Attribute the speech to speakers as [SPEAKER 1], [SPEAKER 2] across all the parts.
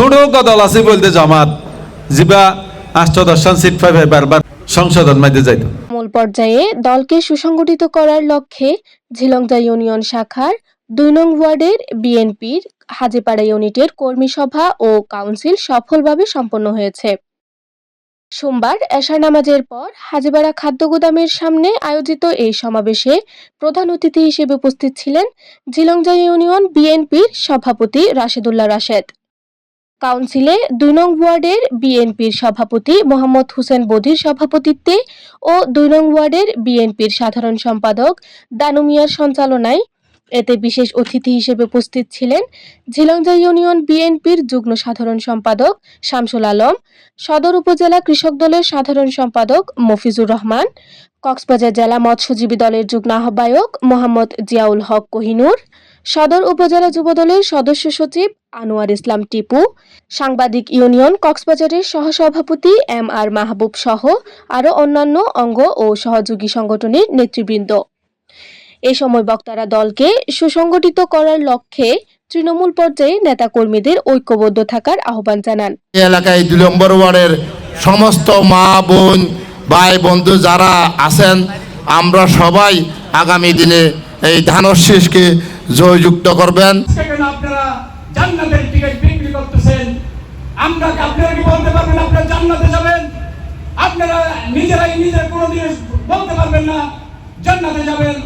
[SPEAKER 1] ছোট দল আছে বলতে জামাত। যিবা আষ্টদর্শন সিট পাইবে বারবার সংসদন মাঝে যাইতো।
[SPEAKER 2] মূল পর্যায়ে দলকে সুসংগঠিত করার লক্ষ্যে ঝিলংজা ইউনিয়ন শাখার দুই নং ওয়ার্ডের বিএনপির হাজিপাড়া ইউনিটের কর্মী সভা ও কাউন্সিল সফলভাবে সম্পন্ন হয়েছে। সোমবার এশার নামাজের পর হাজিপাড়া খাদ্য গুদামের সামনে আয়োজিত এই সমাবেশে প্রধান অতিথি হিসেবে উপস্থিত ছিলেন ঝিলংজা ইউনিয়ন বিএনপির সভাপতি রাশেদুল্লাহ রাশেদ। কাউন্সিলে দুই নং ওয়ার্ডের বিএনপির সভাপতি মোহাম্মদ হোসেন বধির সভাপতিত্বে ও দুই নং ওয়ার্ডের বিএনপির সাধারণ সম্পাদক দানু মিয়ার সঞ্চালনায় এতে বিশেষ অতিথি হিসেবে উপস্থিত ছিলেন ঝিলংজা ইউনিয়ন বিএনপির যুগ্ম সাধারণ সম্পাদক শামসুল আলম, সদর উপজেলা কৃষক দলের সাধারণ সম্পাদক মফিজুর রহমান, কক্সবাজার জেলা মৎস্যজীবী দলের যুগ্ম আহ্বায়ক মোহাম্মদ জিয়াউল হক কোহিনুর সদর উপজেলা যুবদলের সদস্য সচিব আনোয়ার ইসলাম টিপু, সাংবাদিক ইউনিয়ন কক্সবাজারের সহসভাপতি এম আর মাহবুব সহ আরও অন্যান্য অঙ্গ ও সহযোগী সংগঠনের নেতৃবৃন্দ। এ সময় বক্তারা দলকে সুসংগঠিত করার লক্ষ্যে তৃণমূল পর্যায়ে নেতাকর্মীদের ঐক্যবদ্ধ থাকার আহ্বান জানান।
[SPEAKER 3] এলাকায় দুই নম্বর ওয়ার্ডের সমস্ত মা, বোন, ভাই, বন্ধু যারা আছেন, আমরা সবাই আগামী দিনে এই ধানশীষকে জয়যুক্ত করবেন।
[SPEAKER 4] সেখানে আপনারা জান্নাতের টিকিট বিক্রি করতেছেন। আমরা আপনারা কি বলতে পারবেন আপনারা জান্নাতে যাবেন? আপনারা নিজেরাই নিজের কোনোদিন বলতে পারবেন না জান্নাতে যাবেন।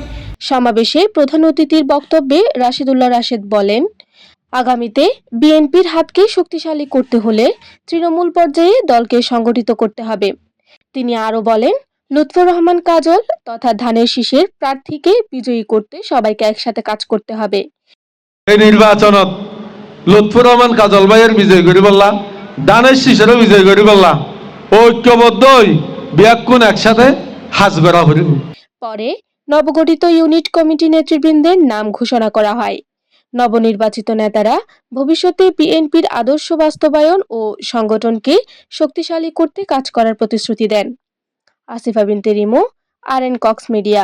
[SPEAKER 2] সমাবেশে প্রধান অতিথির বক্তব্যে রাশিদুল্লাহ রাশেদ বলেন আগামীতে বিএনপির হাতকে শক্তিশালী করতে হলে তৃণমূল পর্যায়ে দলকে সংগঠিত করতে হবে। তিনি আরও বলেন লুৎফর রহমান কাজল তথা ধানের শীষের প্রার্থীকে বিজয়ী করতে সবাইকে একসাথে কাজ করতে হবে।
[SPEAKER 1] এই নির্বাচনত লুৎফুর রহমান কাজল ভাইয়ের বিজয় করি বললা দানের শিশেরও বিজয় করি বললা ঐক্যবদ্ধই বিয়াকুন একসাথে করা হরিব
[SPEAKER 2] পরে নবগঠিত ইউনিট কমিটি নেতৃবৃন্দের নাম ঘোষণা করা হয়। নবনির্বাচিত নেতারা ভবিষ্যতে বিএনপির আদর্শ বাস্তবায়ন ও সংগঠনকে শক্তিশালী করতে কাজ করার প্রতিশ্রুতি দেন। Asifa Binte Rimu R N Cox media.